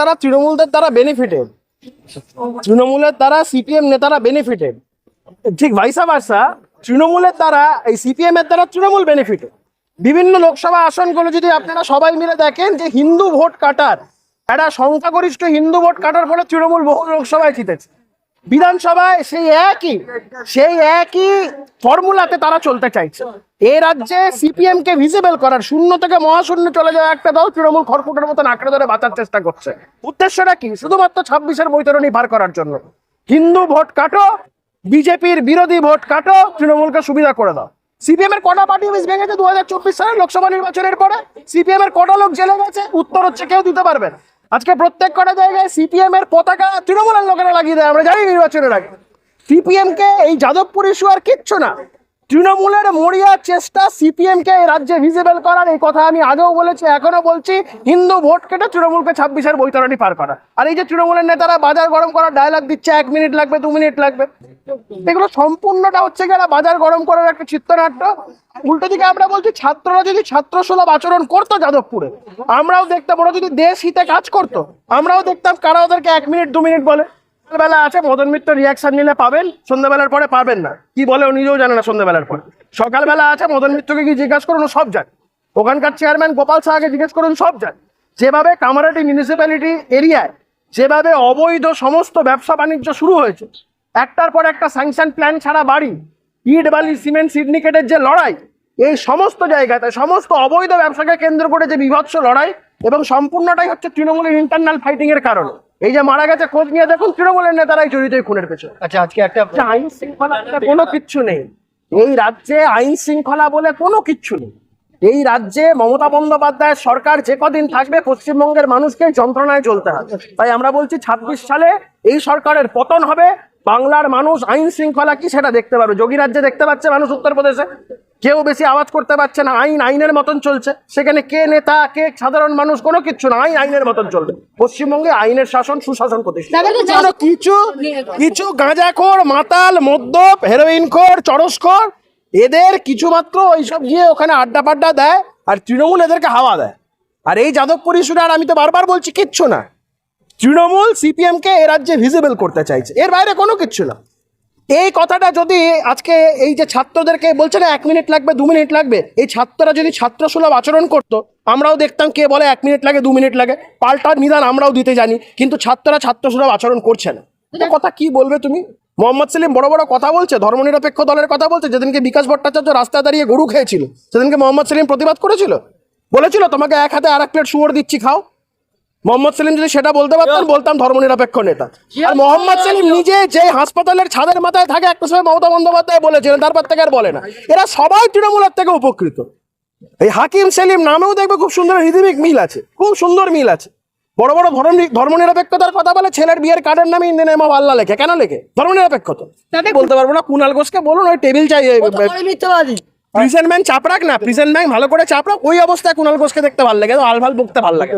নেতারা তৃণমূলদের দ্বারা বেনিফিটেড তৃণমূলের দ্বারা সিপিএম নেতারা বেনিফিটেড ঠিক ভাইসা ভার্সা তৃণমূলের দ্বারা এই সিপিএম এর দ্বারা তৃণমূল বেনিফিটেড বিভিন্ন লোকসভা আসনগুলো যদি আপনারা সবাই মিলে দেখেন যে হিন্দু ভোট কাটার, একটা সংখ্যাগরিষ্ঠ হিন্দু ভোট কাটার ফলে তৃণমূল বহু লোকসভায় জিতেছে। বিধানসভায় সেই একই সেই একই ফর্মুলাতে তারা চলতে চাইছে। এই রাজ্যে সিপিএম কে ভিজিবল করার, শূন্য থেকে মহাশূন্য চলে যাওয়া একটা দল তৃণমূল খড়কুটের মতন আঁকড়ে ধরে বাঁচার চেষ্টা করছে। উদ্দেশ্যটা কি? শুধুমাত্র ছাব্বিশের বৈতরণী ভার করার জন্য। হিন্দু ভোট কাটো, বিজেপির বিরোধী ভোট কাটো, তৃণমূলকে সুবিধা করে দাও। সিপিএম এর কটা পার্টি অফিস ভেঙেছে? দু হাজার চব্বিশ সালের লোকসভা নির্বাচনের পরে সিপিএম এর কটা লোক জেলে গেছে? উত্তর হচ্ছে কেউ দিতে পারবেন আজকে প্রত্যেক কটা জায়গায় সিপিএম এর পতাকা তৃণমূলের লোকেরা লাগিয়ে দেয়, আমরা জানি নির্বাচনের আগে। সিপিএম কে এই যাদবপুর ইস্যু আর কিচ্ছু না। তৃণমূলের মরিয়া চেষ্টা সিপিএম কে এই রাজ্যে ভিজিবল করার, এই কথা আমি আগেও বলেছি এখনও বলছি, হিন্দু ভোট কেটে তৃণমূলকে ছাব্বিশের বৈতরণী পার করা। আর এই যে তৃণমূলের নেতারা বাজার গরম করার ডায়লগ দিচ্ছে, এক মিনিট লাগবে, দু মিনিট লাগবে। এগুলো সম্পূর্ণটা হচ্ছে একটা বাজার গরম করার একটা চিত্রনাট্য। উল্টো দিকে আমরা বলছি, ছাত্ররা যদি ছাত্র সুলভ আচরণ করতো যাদবপুরে, আমরাও দেখতাম ওরা যদি দেশ হিতে কাজ করতো, আমরাও দেখতাম কারা ওদেরকে এক মিনিট দু মিনিট বলে। সন্ধ্যাবেলা আছে, মদন মিত্র রিয়াকশন নিলে পাবেন, সন্ধ্যাবেলার পরে পাবেন না। কি বলে ও নিজেও জানে না সন্ধ্যাবেলার পরে। সকালবেলা আছে, মদন মিত্রকে কি জিজ্ঞাসা করুন সব জানে। ওখানকার চেয়ারম্যান গোপাল সাহাকে জিজ্ঞেস করুন, সব জানে। যেভাবে কামারাটি মিউনিসিপ্যালিটি এরিয়ায় যেভাবে অবৈধ সমস্ত ব্যবসা বাণিজ্য শুরু হয়েছে, একটার পর একটা স্যাংশন প্ল্যান ছাড়া বাড়ি, ইট, বালি, সিমেন্ট সিন্ডিকেটের যে লড়াই, এই সমস্ত জায়গাতে, সমস্ত অবৈধ ব্যবসাকে কেন্দ্র করে যে বিভৎস লড়াই এবং সম্পূর্ণটাই হচ্ছে তৃণমূলের ইন্টারনাল ফাইটিংয়ের কারণে। এই যে মারা গেছে খোঁজ নিয়ে দেখুন তৃণমূলের নেতারাই জড়িত এই খুনের পেছনে। আচ্ছা আজকে একটা যে আইন শৃঙ্খলা কোনো কিচ্ছু নেই। এই রাজ্যে আইন শৃঙ্খলা বলে কোনো কিচ্ছু নেই। এই রাজ্যে মমতা বন্দ্যোপাধ্যায়ের সরকার যে কদিন থাকবে পশ্চিমবঙ্গের মানুষকে যন্ত্রণায় চলতে হবে। তাই আমরা বলছি ছাব্বিশ সালে এই সরকারের পতন হবে। বাংলার মানুষ আইন শৃঙ্খলা কি সেটা দেখতে পারবে? যোগী রাজ্যে দেখতে পাচ্ছে মানুষ উত্তরপ্রদেশে। কেউ বেশি আওয়াজ করতে পারছে না। আইন আইনের মতন চলছে। সেখানে কে নেতা কে সাধারণ মানুষ কোনো কিচ্ছু না। আইন আইনের মতন চলবে। পশ্চিমবঙ্গে আইনের শাসন সুশাসন প্রতিষ্ঠা কিছু কিছু গাঁজাখোর মাতাল মদ্যপ হেরোইনখোর চরসখোর এদের কিছুমাত্র ওইসব গিয়ে ওখানে আড্ডা পাড্ডা দেয় আর তৃণমূল এদেরকে হাওয়া দেয়। আর এই যাদবপুর ইস্যুটা আর আমি তো বারবার বলছি কিচ্ছু না। তৃণমূল সিপিএম কে এ রাজ্যে ভিজিবল করতে চাইছে। এর বাইরে কোনো কিচ্ছু না। এই কথাটা যদি আজকে এই যে ছাত্রদেরকে বলছে না এক মিনিট লাগবে দু মিনিট লাগবে এই ছাত্ররা যদি ছাত্র সুলভ আচরণ করতো আমরাও দেখতাম কে বলে এক মিনিট লাগে দু মিনিট লাগে। পাল্টার নিদান আমরাও দিতে জানি কিন্তু ছাত্ররা ছাত্র সুলভ আচরণ করছে না। কথা কি বলবে তুমি? মোহাম্মদ সেলিম বড় বড় কথা বলছে, ধর্মনিরপেক্ষ দলের কথা বলছে, যেদিনকে বিকাশ ভট্টাচার্য রাস্তায় দাঁড়িয়ে গরু খেয়েছিল, সেদিনকে মোহাম্মদ সেলিম প্রতিবাদ করেছিল? বলেছিল, তোমাকে এক হাতে আর এক প্লেট শুয়োর দিচ্ছি, খাও। মোহাম্মদ সেলিম যদি সেটা বলতে পারতেন, বলতাম ধর্মনিরপেক্ষ নেতা। আর মোহাম্মদ সেলিম নিজে যে হাসপাতালের ছাদের মাথায় থাকে, একটা সময় মমতা বন্দ্যোপাধ্যায় বলেছিলেন তারপর থেকে আর বলে না। এরা সবাই তৃণমূলের থেকে উপকৃত। এই হাকিম সেলিম নামেও দেখবে খুব সুন্দর হৃদমিক মিল আছে, খুব সুন্দর মিল আছে। বড় বড় ধর্ম ধর্মনিরপেক্ষতার কথা বলে ছেলের বিয়ের কার্ডের নামে ইন্দিন এমা আল্লাহ লেখে কেন লেখে ধর্মনিরপেক্ষতা বলতে পারব না কুনাল ঘোষকে বলুন ওই টেবিল চাই মিথ্যাবাদী প্রিজেন্ট ম্যান চাপ রাখ না প্রিজেন্ট ম্যান ভালো করে চাপ রাখ ওই অবস্থায় কুনাল ঘোষকে দেখতে ভালো লাগে আলভাল বকতে ভালো লাগে